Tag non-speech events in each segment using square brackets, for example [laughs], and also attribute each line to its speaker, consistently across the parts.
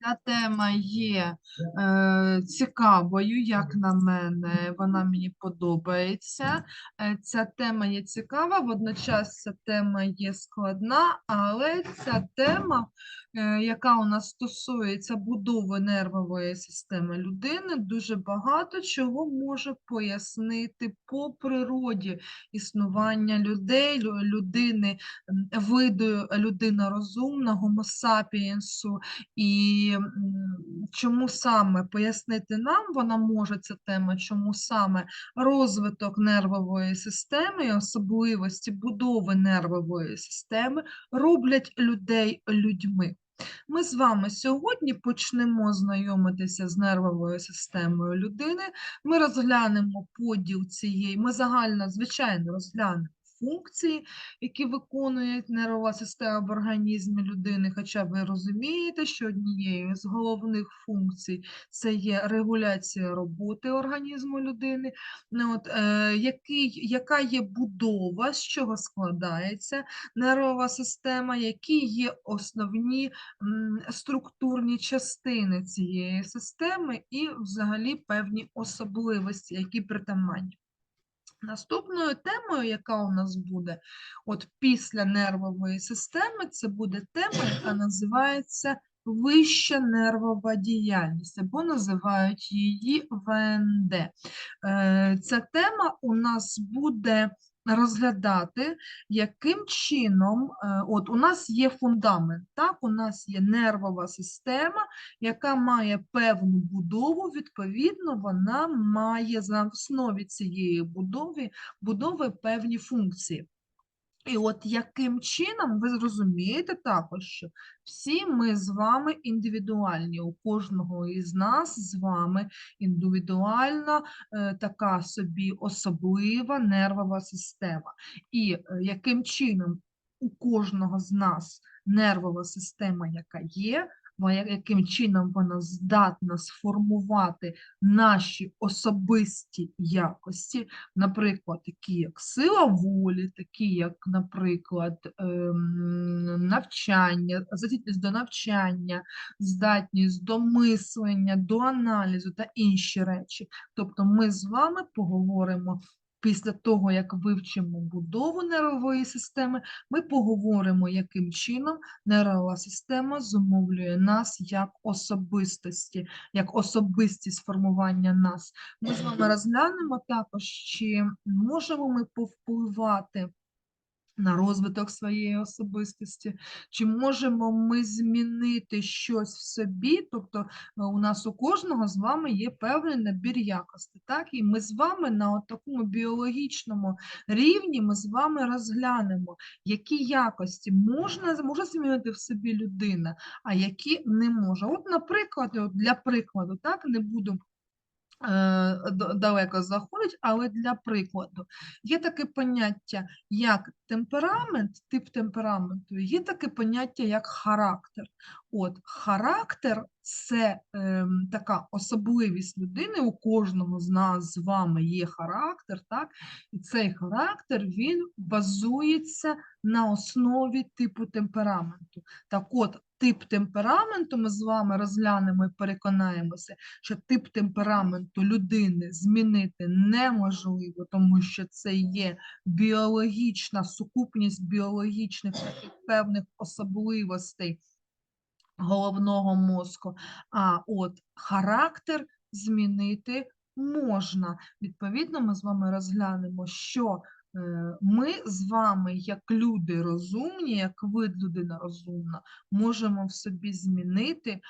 Speaker 1: Ця тема є е, цікавою, як на мене, вона мені подобається. Е, ця тема є цікава, водночас ця тема є складна, але ця тема, е, яка у нас стосується будови нервової системи людини, дуже багато чого може пояснити по природі існування людей, людини, виду людина розумна, гомо сапієнсу. І чому саме пояснити нам вона може ця тема, чому саме розвиток нервової системи і особливості будови нервової системи роблять людей людьми. Ми з вами сьогодні почнемо знайомитися з нервовою системою людини. Ми розглянемо поділ цієї, ми загально, звичайно, розглянемо функції, які виконує нервова система в організмі людини. Хоча ви розумієте, що однією з головних функцій це є регуляція роботи організму людини. Ну, От, е, який, яка є будова, з чого складається нервова система, які є основні м, структурні частини цієї системи і взагалі певні особливості, які притаманні. Наступною темою, яка у нас буде от після нервової системи, це буде тема, яка називається вища нервова діяльність, або називають її ВНД. Е, Ця тема у нас буде розглядати, яким чином, е, от у нас є фундамент, так, у нас є нервова система, яка має певну будову, відповідно, вона має за основі цієї будови, будови певні функції. І от яким чином ви зрозумієте також, що всі ми з вами індивідуальні, у кожного із нас з вами індивідуальна е, така собі особлива нервова система. І е, яким чином у кожного з нас нервова система, яка є, яким чином вона здатна сформувати наші особисті якості, наприклад, такі як сила волі, такі як, наприклад, ем, навчання, здатність до навчання, здатність до мислення, до аналізу та інші речі. Тобто ми з вами поговоримо після того, як вивчимо будову нервової системи, ми поговоримо, яким чином нервова система зумовлює нас як особистості, як особистість формування нас. Ми з вами [clears throat] розглянемо також, чи можемо ми повпливати на розвиток своєї особистості, чи можемо ми змінити щось в собі, тобто е, у нас у кожного з вами є певний набір якостей, так? І ми з вами на такому біологічному рівні ми з вами розглянемо, які якості можна, може змінити в собі людина, а які не може. От, наприклад, для прикладу, так, не буду далеко заходить, але для прикладу, є таке поняття як темперамент, тип темпераменту, є таке поняття як характер. От характер це ем, така особливість людини. У кожного з нас з вами є характер, так? І цей характер він базується на основі типу темпераменту. Так от, тип темпераменту ми з вами розглянемо і переконаємося, що тип темпераменту людини змінити неможливо, тому що це є біологічна сукупність біологічних певних особливостей головного мозку. А от характер змінити можна. Відповідно, ми з вами розглянемо, що ми з вами, як люди розумні, як вид людина розумна, можемо в собі змінити е,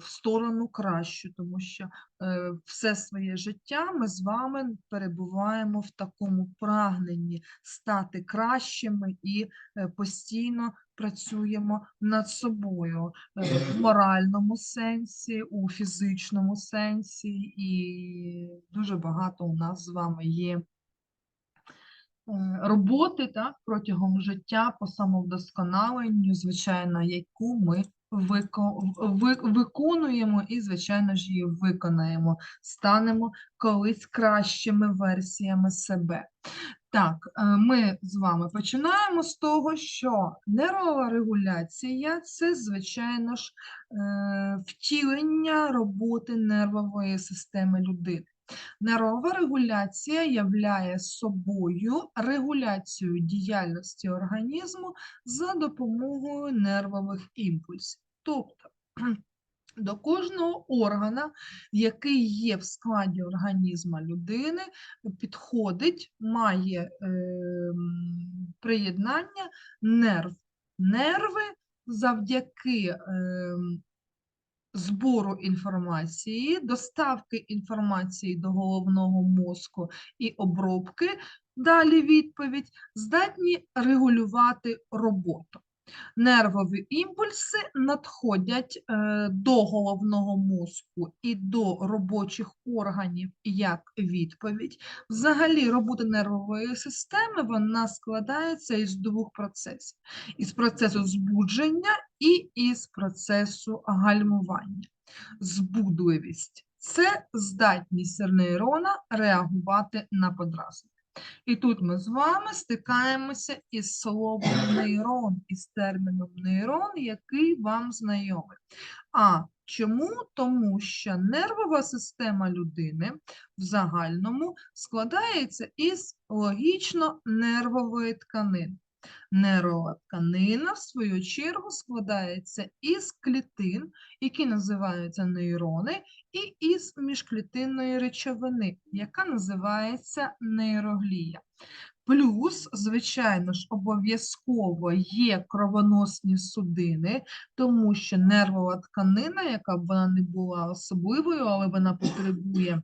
Speaker 1: в сторону кращу, тому що е, все своє життя ми з вами перебуваємо в такому прагненні стати кращими і е, постійно працюємо над собою е, в [clears throat] моральному сенсі, у фізичному сенсі, і дуже багато у нас з вами є е, роботи так, протягом життя по самовдосконаленню, звичайно, яку ми виконуємо і, звичайно ж, її виконаємо, станемо колись кращими версіями себе. Так, е, ми з вами починаємо з того, що нервова регуляція це, звичайно ж, е, втілення роботи нервової системи людини. Нервова регуляція являє собою регуляцію діяльності організму за допомогою нервових імпульсів. Тобто [clears throat] до кожного органа, який є в складі організму людини, підходить, має ем, приєднання нерв. Нерви завдяки ем, збору інформації, доставки інформації до головного мозку і обробки, далі відповідь, здатні регулювати роботу. Нервові імпульси надходять е, до головного мозку і до робочих органів як відповідь. Взагалі, робота нервової системи вона складається із двох процесів: із процесу збудження і із процесу гальмування. Збудливість це здатність нейрона реагувати на подразнення. І тут ми з вами стикаємося із словом нейрон, із терміном нейрон, який вам знайомий. А чому? Тому що нервова система людини в загальному складається із логічно-нервової тканини. Нервова тканина, в свою чергу, складається із клітин, які називаються нейрони, і із міжклітинної речовини, яка називається нейроглія. Плюс, звичайно ж, обов'язково є кровоносні судини, тому що нервова тканина, яка б вона не була особливою, але вона потребує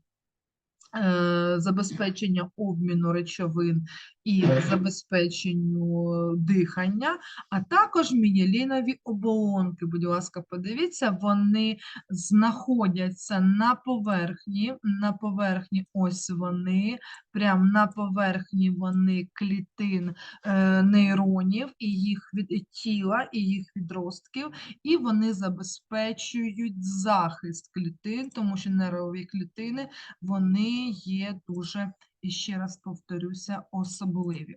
Speaker 1: забезпечення обміну речовин і забезпеченню дихання, а також мієлінові оболонки. Будь ласка, подивіться, вони знаходяться на поверхні, на поверхні ось вони, прямо на поверхні вони клітин е, нейронів і їх від тіла, і їх відростків, і вони забезпечують захист клітин, тому що нервові клітини вони є дуже, і ще раз повторюся, особливі.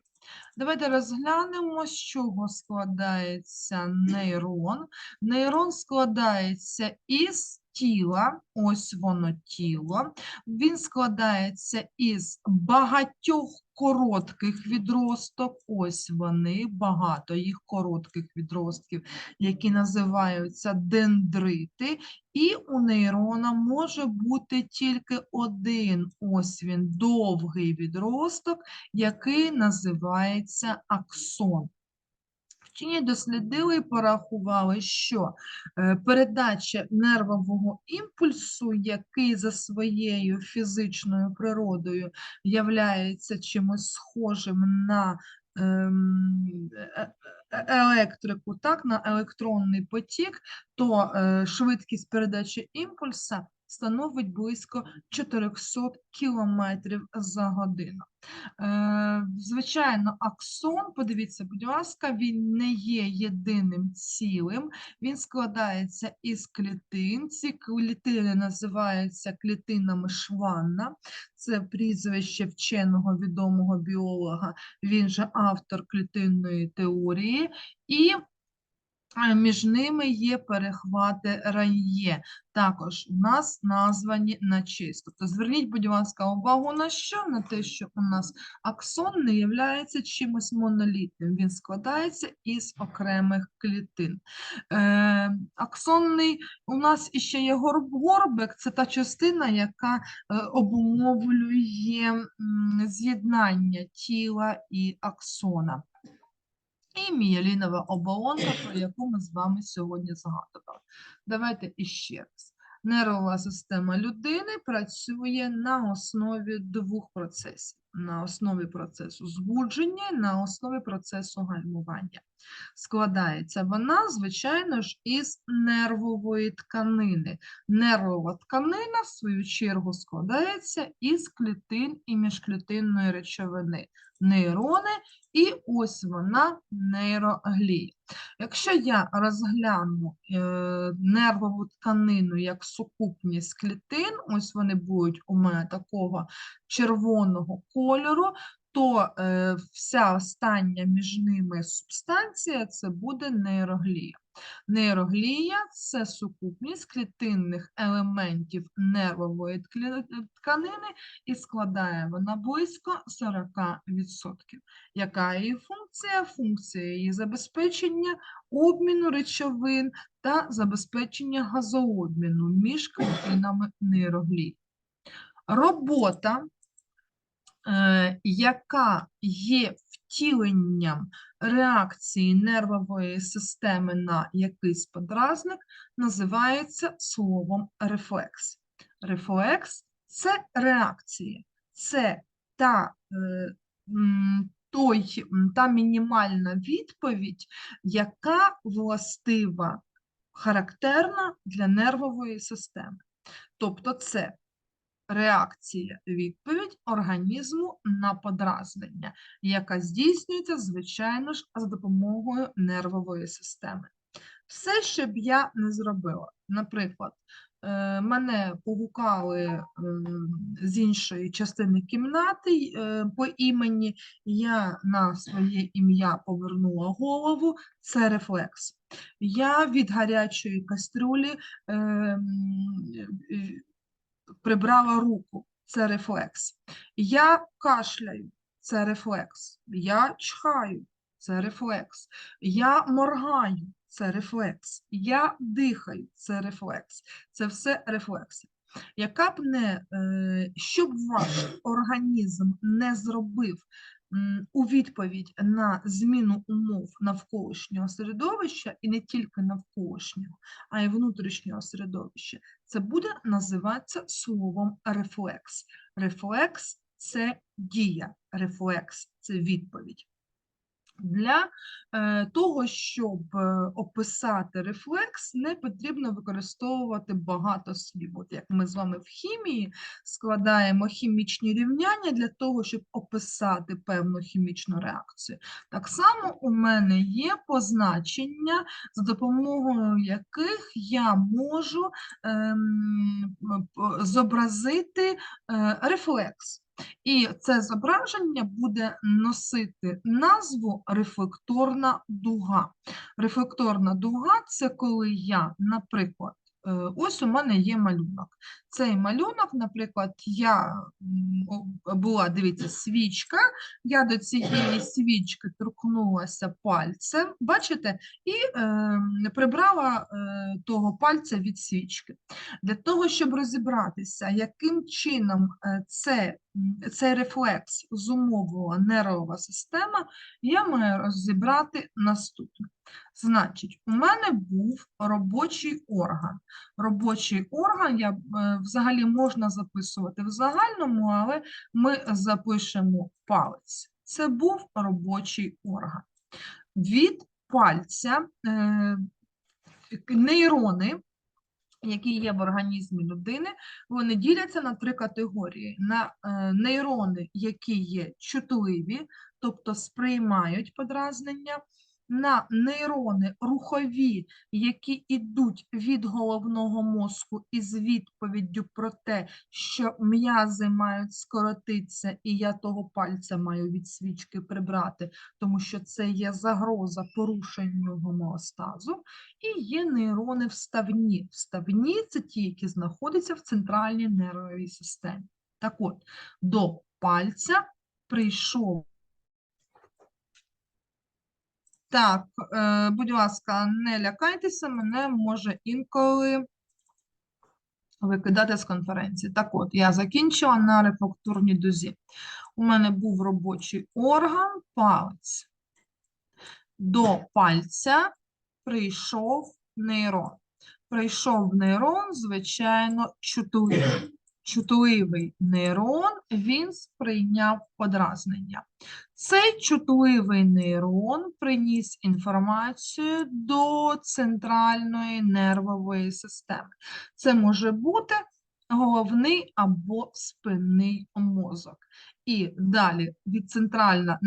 Speaker 1: Давайте розглянемо, з чого складається нейрон. Нейрон складається із тіла, ось воно тіло. Він складається із багатьох коротких відросток, ось вони, багато їх коротких відростків, які називаються дендрити, і у нейрона може бути тільки один, ось він, довгий відросток, який називається аксон. Вчені дослідили і порахували, що е, передача нервового імпульсу, який за своєю фізичною природою являється чимось схожим на ем, е- е- електрику, так, на електронний потік, то швидкість передачі імпульса становить близько 400 км за годину. Е, Звичайно, аксон, подивіться, будь ласка, він не є єдиним цілим, він складається із клітин. Ці клітини називаються клітинами Шванна, це прізвище вченого відомого біолога, він же автор клітинної теорії. І між ними є перехвати раньє. Також у нас названі на честь. Тобто зверніть, будь ласка, увагу на що? На те, що у нас аксон не є чимось монолітним. Він складається із окремих клітин. Е, Аксонний у нас іще є горб, горбик, це та частина, яка е, обумовлює з'єднання тіла і аксона і мієлінова оболонка, про яку ми з вами сьогодні згадували. Давайте іще раз. Нервова система людини працює на основі двох процесів: на основі процесу збудження на основі процесу гальмування. Складається вона, звичайно ж, із нервової тканини. Нервова тканина, в свою чергу, складається із клітин і міжклітинної речовини, нейрони, і ось вона нейроглія. Якщо я розгляну е, нервову тканину як сукупність клітин, ось вони будуть у мене такого червоного кольору, то е, вся остання між ними субстанція це буде нейроглія. Нейроглія це сукупність клітинних елементів нервової тканини і складає вона близько 40%. Яка її функція? Функція її забезпечення обміну речовин та забезпечення газообміну між клітинами нейроглій. Робота, яка є втіленням реакції нервової системи на якийсь подразник, називається словом рефлекс. Рефлекс це реакція, це та, е, той, та мінімальна відповідь, яка властива, характерна для нервової системи. Тобто це реакція, відповідь організму на подразнення, яка здійснюється, звичайно ж, за допомогою нервової системи. Все, що б я не зробила. Наприклад, е, мене погукали е, з іншої частини кімнати е, по імені, я на своє ім'я повернула голову, це рефлекс. Я від гарячої кастрюлі е, м, е, прибрала руку, це рефлекс. Я кашляю, це рефлекс. Я чхаю, це рефлекс. Я моргаю, це рефлекс. Я дихаю, це рефлекс. Це все рефлекси. Яка б не, е, що б ваш організм не зробив у відповідь на зміну умов навколишнього середовища, і не тільки навколишнього, а й внутрішнього середовища, це буде називатися словом рефлекс. Рефлекс це дія, рефлекс це відповідь. Для е, того, щоб е, описати рефлекс, не потрібно використовувати багато слів. От як ми з вами в хімії складаємо хімічні рівняння для того, щоб описати певну хімічну реакцію. Так само у мене є позначення, за допомогою яких я можу ем, зобразити е, рефлекс. І це зображення буде носити назву рефлекторна дуга. Рефлекторна дуга це коли я, наприклад, ось у мене є малюнок. Цей малюнок, наприклад, я була, дивіться, свічка, я до цієї свічки торкнулася пальцем, бачите, і е, прибрала е, того пальця від свічки. Для того, щоб розібратися, яким чином е, це, цей рефлекс зумовила нервова система, я маю розібрати наступне. Значить, у мене був робочий орган. Робочий орган я е, взагалі можна записувати в загальному, але ми запишемо палець. Це був робочий орган. Від пальця е, нейрони які є в організмі людини, вони діляться на три категорії: на е, нейрони, які є чутливі, тобто сприймають подразнення, на нейрони рухові, які йдуть від головного мозку із відповіддю про те, що м'язи мають скоротитися, і я того пальця маю від свічки прибрати, тому що це є загроза порушенню гомеостазу. І є нейрони вставні. Вставні це ті, які знаходяться в центральній нервовій системі. Так от, до пальця прийшов. Так, е, будь ласка, не лякайтеся, мене може інколи викидати з конференції. Так от, я закінчила на рефлектурній дузі. У мене був робочий орган, палець. До пальця прийшов нейрон. Прийшов нейрон, звичайно, чутливий. Чутливий нейрон, він сприйняв подразнення. Цей чутливий нейрон приніс інформацію до центральної нервової системи. Це може бути головний або спинний мозок. І далі від центральна,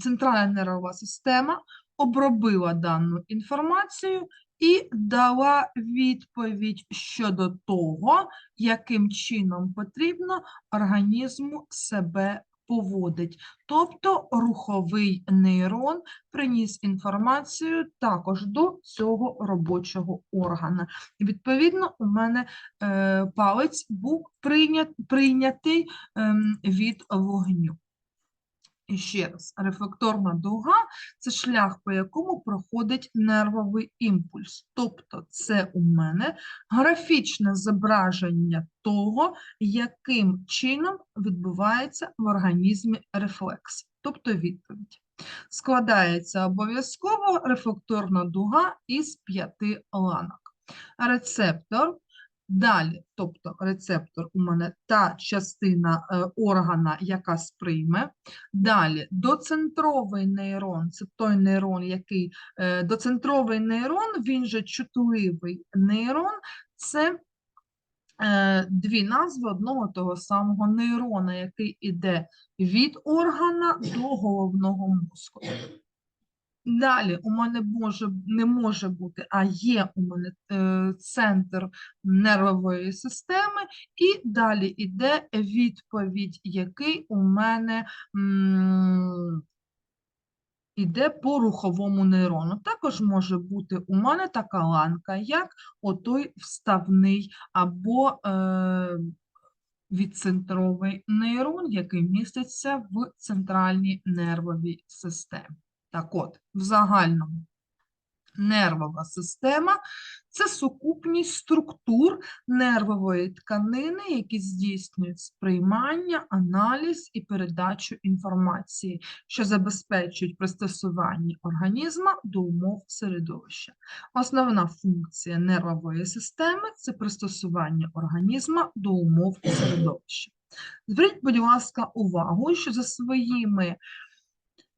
Speaker 1: центральна нервова система обробила дану інформацію і дала відповідь щодо того, яким чином потрібно організму себе поводить. Тобто руховий нейрон приніс інформацію також до цього робочого органа. І відповідно, у мене е, палець був прийнят, прийнятий ем, від вогню. І ще раз, рефлекторна дуга це шлях, по якому проходить нервовий імпульс. Тобто, це у мене графічне зображення того, яким чином відбувається в організмі рефлекс, тобто відповідь. Складається обов'язково рефлекторна дуга із п'яти ланок. Рецептор Далі, тобто рецептор у мене та частина е, органа, яка сприйме. Далі доцентровий нейрон це той нейрон, який е, доцентровий нейрон, він же чутливий нейрон, це е, дві назви одного того самого нейрона, який іде від органа до головного мозку. Далі у мене може, не може бути, а є у мене е, центр нервової системи, і далі йде відповідь, який у мене м, іде по руховому нейрону. Також може бути у мене така ланка, як отой вставний або е, відцентровий нейрон, який міститься в центральній нервовій системі. Так от, в загальному нервова система це сукупність структур нервової тканини, які здійснюють сприймання, аналіз і передачу інформації, що забезпечують пристосування організму до умов середовища. Основна функція нервової системи це пристосування організму до умов середовища. Зверніть, будь ласка, увагу, що за своїми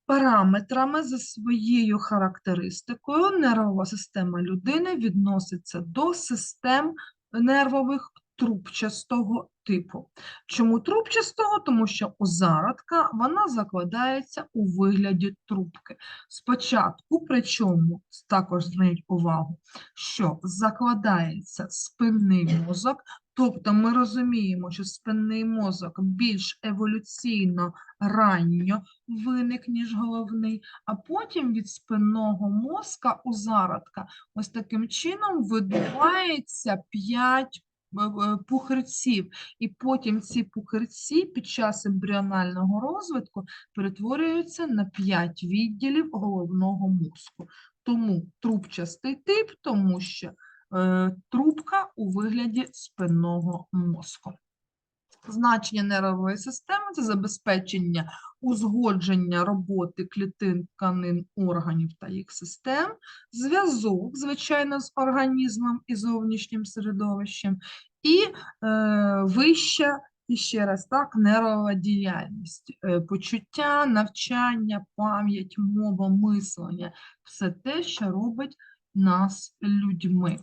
Speaker 1: параметрами за своєю характеристикою нервова система людини відноситься до систем нервових трубчастого типу. Чому трубчастого? Тому що у вона закладається у вигляді трубки. Спочатку, причому також зверніть увагу, що закладається спинний мозок, тобто ми розуміємо, що спинний мозок більш еволюційно ранньо виник, ніж головний, а потім від спинного мозка у зародка ось таким чином видувається 5 пухирців, і потім ці пухирці під час ембріонального розвитку перетворюються на 5 відділів головного мозку. Тому трубчастий тип, тому що е, трубка у вигляді спинного мозку. Значення нервової системи це забезпечення узгодження роботи клітин, тканин, органів та їх систем, зв'язок, звичайно, з організмом і зовнішнім середовищем, і е, вища, і ще раз так, нервова діяльність, е, почуття, навчання, пам'ять, мова, мислення все те, що робить нас людьми.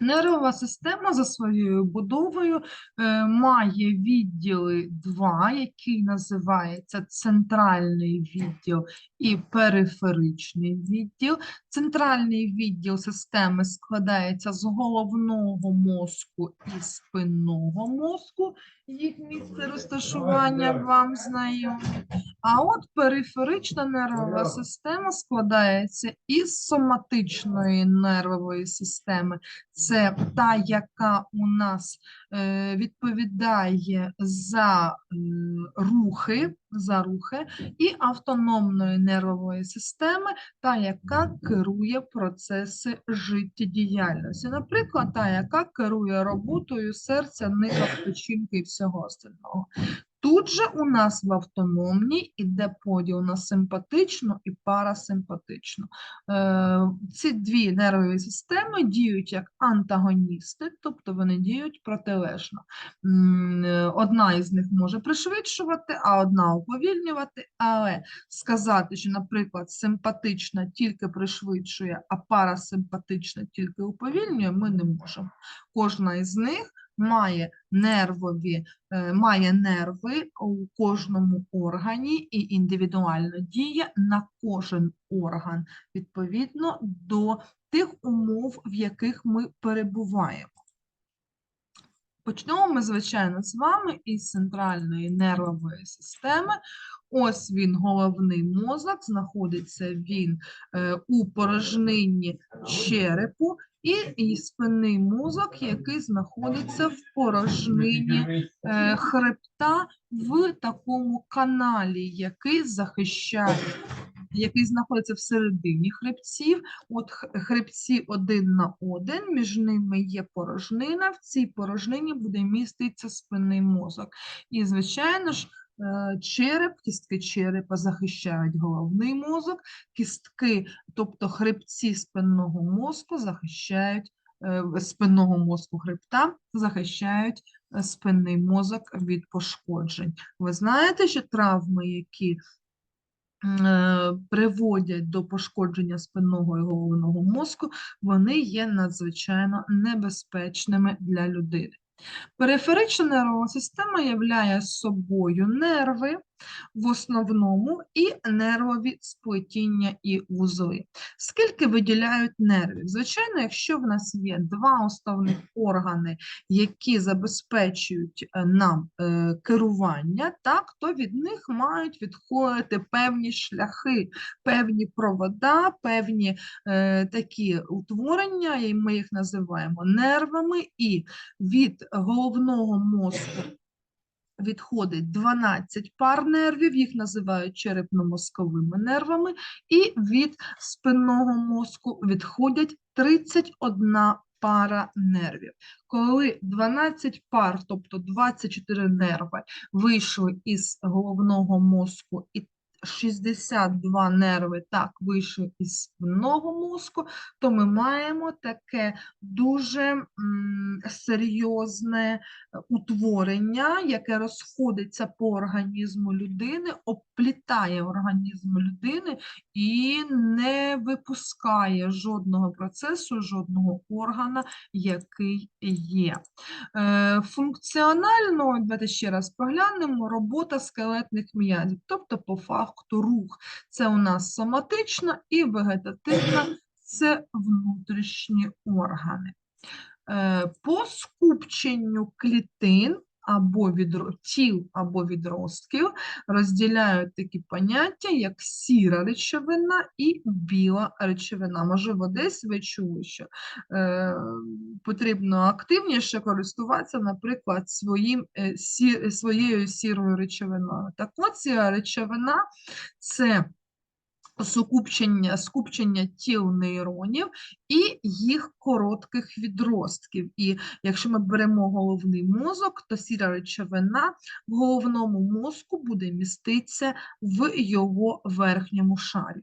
Speaker 1: Нервова система за своєю будовою е, має відділи два, який називається центральний відділ і периферичний відділ. Центральний відділ системи складається з головного мозку і спинного мозку, їх місце розташування вам знайоме. А от периферична нервова система складається із соматичної нервової системи. Це та, яка у нас е, відповідає за е, рухи, за рухи, і автономної нервової системи, та, яка керує процеси життєдіяльності. Наприклад, та, яка керує роботою серця, ника, печінки і всього остального. Тут же у нас в автономній іде поділ на симпатичну і парасимпатичну. Е, ці дві нервові системи діють як антагоністи, тобто вони діють протилежно. Е, Одна із них може пришвидшувати, а одна уповільнювати, але сказати, що, наприклад, симпатична тільки пришвидшує, а парасимпатична тільки уповільнює, ми не можемо. Кожна із них має нервові, е, має нерви у кожному органі і індивідуально діє на кожен орган відповідно до тих умов, в яких ми перебуваємо. Почнемо ми, звичайно, з вами із центральної нервової системи. Ось він, головний мозок, знаходиться він е, у порожнині черепу, і, і спинний мозок, який знаходиться в порожнині е, хребта в такому каналі, який захищає, який знаходиться всередині хребців. От хребці один на один, між ними є порожнина. В цій порожнині буде міститися спинний мозок. І, звичайно ж, череп, кістки черепа захищають головний мозок, кістки, тобто хребці спинного мозку захищають е, спинного мозку хребта захищають е, спинний мозок від пошкоджень. Ви знаєте, що травми, які е, приводять до пошкодження спинного і головного мозку, вони є надзвичайно небезпечними для людини. Периферична нервова система являє собою нерви в основному і нервові сплетіння і вузли. Скільки виділяють нервів? Звичайно, якщо в нас є два основних органи, які забезпечують е, нам е, керування, так, то від них мають відходити певні шляхи, певні провода, певні е, такі утворення, і ми їх називаємо нервами, і від головного мозку відходить 12 пар нервів, їх називають черепно-мозковими нервами, і від спинного мозку відходять 31 пара нервів. Коли 12 пар, тобто 24 нерви, вийшли із головного мозку і 62 нерви так вийшли із спинного мозку, то ми маємо таке дуже серйозне е, утворення, яке розходиться по організму людини, обплітає організм людини і не випускає жодного процесу, жодного органа, який є. Е, Функціонально, давайте ще раз поглянемо, робота скелетних м'язів, тобто по факту рух. Це у нас соматична і вегетативна це внутрішні органи. Е, По скупченню клітин або відро... тіл або відростків розділяють такі поняття, як сіра речовина і біла речовина. Можливо, десь ви чули, що е, потрібно активніше користуватися, наприклад, своїм, е, сі... своєю сірою речовиною. Так от сіра речовина це сукупчення, скупчення тіл нейронів і їх коротких відростків. І якщо ми беремо головний мозок, то сіра речовина в головному мозку буде міститися в його верхньому шарі.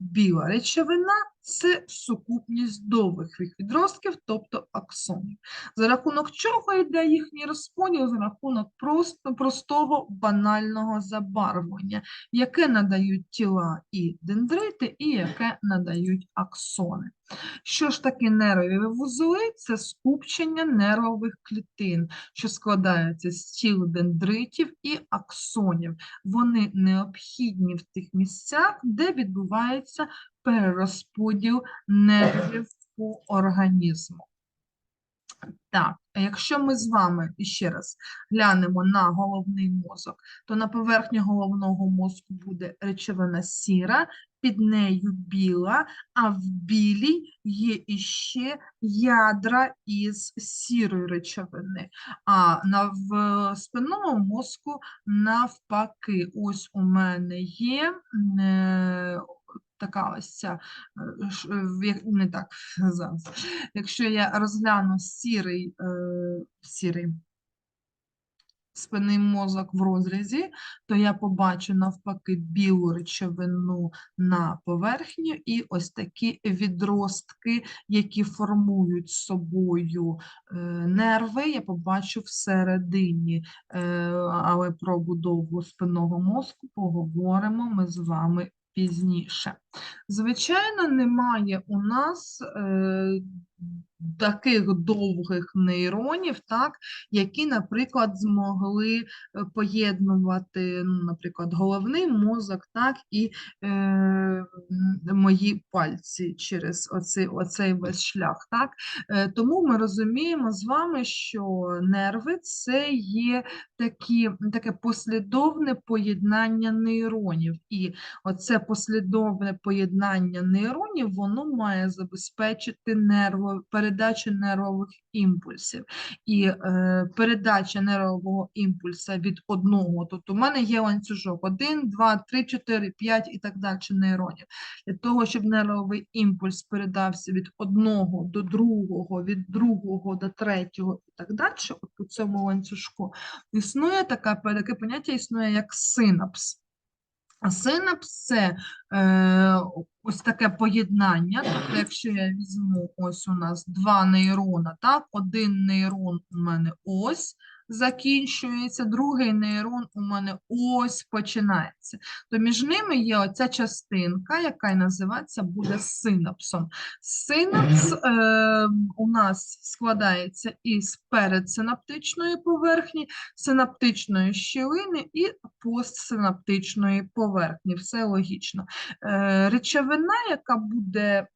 Speaker 1: Біла речовина це сукупність довгих відростків, тобто аксонів. За рахунок чого йде їхній розподіл? За рахунок просто, простого банального забарвлення яке надають тіла і дендрити, і яке надають аксони. Що ж таке нервові вузли? Це скупчення нервових клітин, що складаються з тіл дендритів і аксонів. Вони необхідні в тих місцях, де відбувається перерозподіл нервів організму. Так, якщо ми з вами ще раз глянемо на головний мозок, то на поверхні головного мозку буде речовина сіра, під нею біла, а в білій є іще ядра із сірої речовини. А на в спинному мозку навпаки, ось у мене є е, така ось е, е, не так [laughs] зараз. Якщо я розгляну сірий, е, сірий спинний мозок в розрізі, то я побачу навпаки білу речовину на поверхні і ось такі відростки, які формують собою нерви, я побачу всередині. Але про будову спинного мозку поговоримо ми з вами пізніше. Звичайно, немає у нас е, таких довгих нейронів, так, які, наприклад, змогли е, поєднувати, ну, наприклад, головний мозок, так, і е, мої пальці через оцей, оцей весь шлях. Так? Е, Тому ми розуміємо з вами, що нерви це є такі, таке послідовне поєднання нейронів. І оце послідовне поєднання нейронів, воно має забезпечити нерво, передачу нервових імпульсів. І е, передача нервового імпульса від одного, тобто у мене є ланцюжок 1, 2, 3, 4, 5 і так далі нейронів. Для того, щоб нервовий імпульс передався від одного до другого, від другого до третього і так далі, от по цьому ланцюжку, існує така, таке поняття існує як синапс. А синапс це е, ось таке поєднання. Тобто, якщо я візьму ось у нас два нейрона, так, один нейрон у мене ось закінчується, другий нейрон у мене ось починається. То між ними є оця частинка, яка й називається буде синапсом. Синапс е, у нас складається із передсинаптичної поверхні, синаптичної щілини і постсинаптичної поверхні. Все логічно. Е, Речовина, яка буде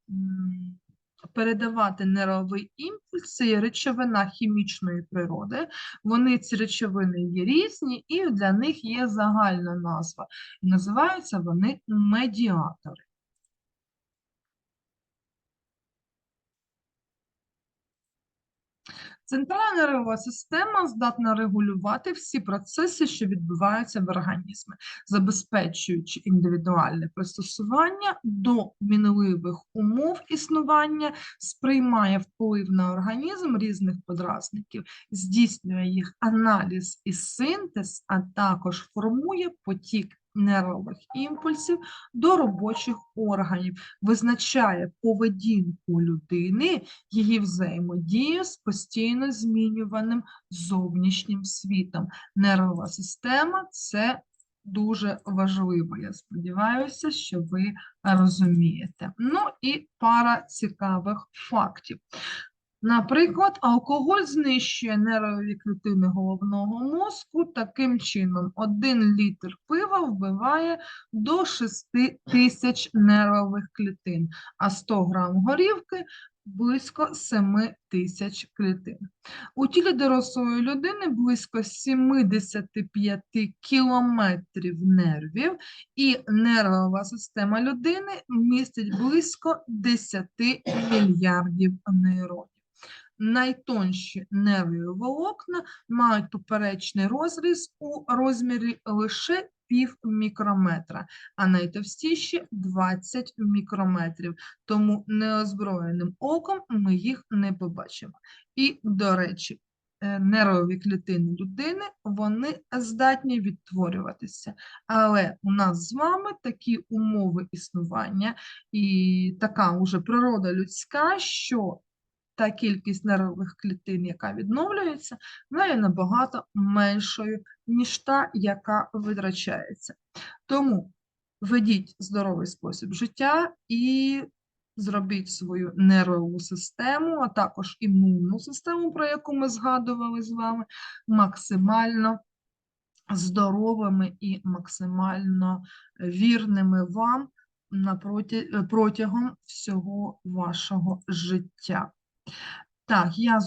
Speaker 1: передавати нервовий імпульс, це речовина хімічної природи. Вони, ці речовини, є різні, і для них є загальна назва. Називаються вони медіатори. Центральна нервова система здатна регулювати всі процеси, що відбуваються в організмі, забезпечуючи індивідуальне пристосування до мінливих умов існування, сприймає вплив на організм різних подразників, здійснює їх аналіз і синтез, а також формує потік нервових імпульсів до робочих органів, визначає поведінку людини її взаємодію з постійно змінюваним зовнішнім світом. Нервова система це дуже важливо. Я сподіваюся, що ви розумієте. Ну і пара цікавих фактів. Наприклад, алкоголь знищує нервові клітини головного мозку таким чином: один літр пива вбиває до 6 тисяч нервових клітин, а 100 грам горівки близько 7 тисяч клітин. У тілі дорослої людини близько 75 кілометрів нервів, і нервова система людини містить близько 10 мільярдів нейронів. Найтонші нервові волокна мають поперечний розріз у розмірі лише пів мікрометра, а найтовстіші 20 мікрометрів. Тому неозброєним оком ми їх не побачимо. І, до речі, е, нервові клітини людини вони здатні відтворюватися. Але у нас з вами такі умови існування і така уже природа людська, що та кількість нервових клітин, яка відновлюється, вона є набагато меншою, ніж та, яка витрачається. Тому ведіть здоровий спосіб життя і зробіть свою нервову систему, а також імунну систему, про яку ми згадували з вами, максимально здоровими і максимально вірними вам протягом всього вашого життя. Так, я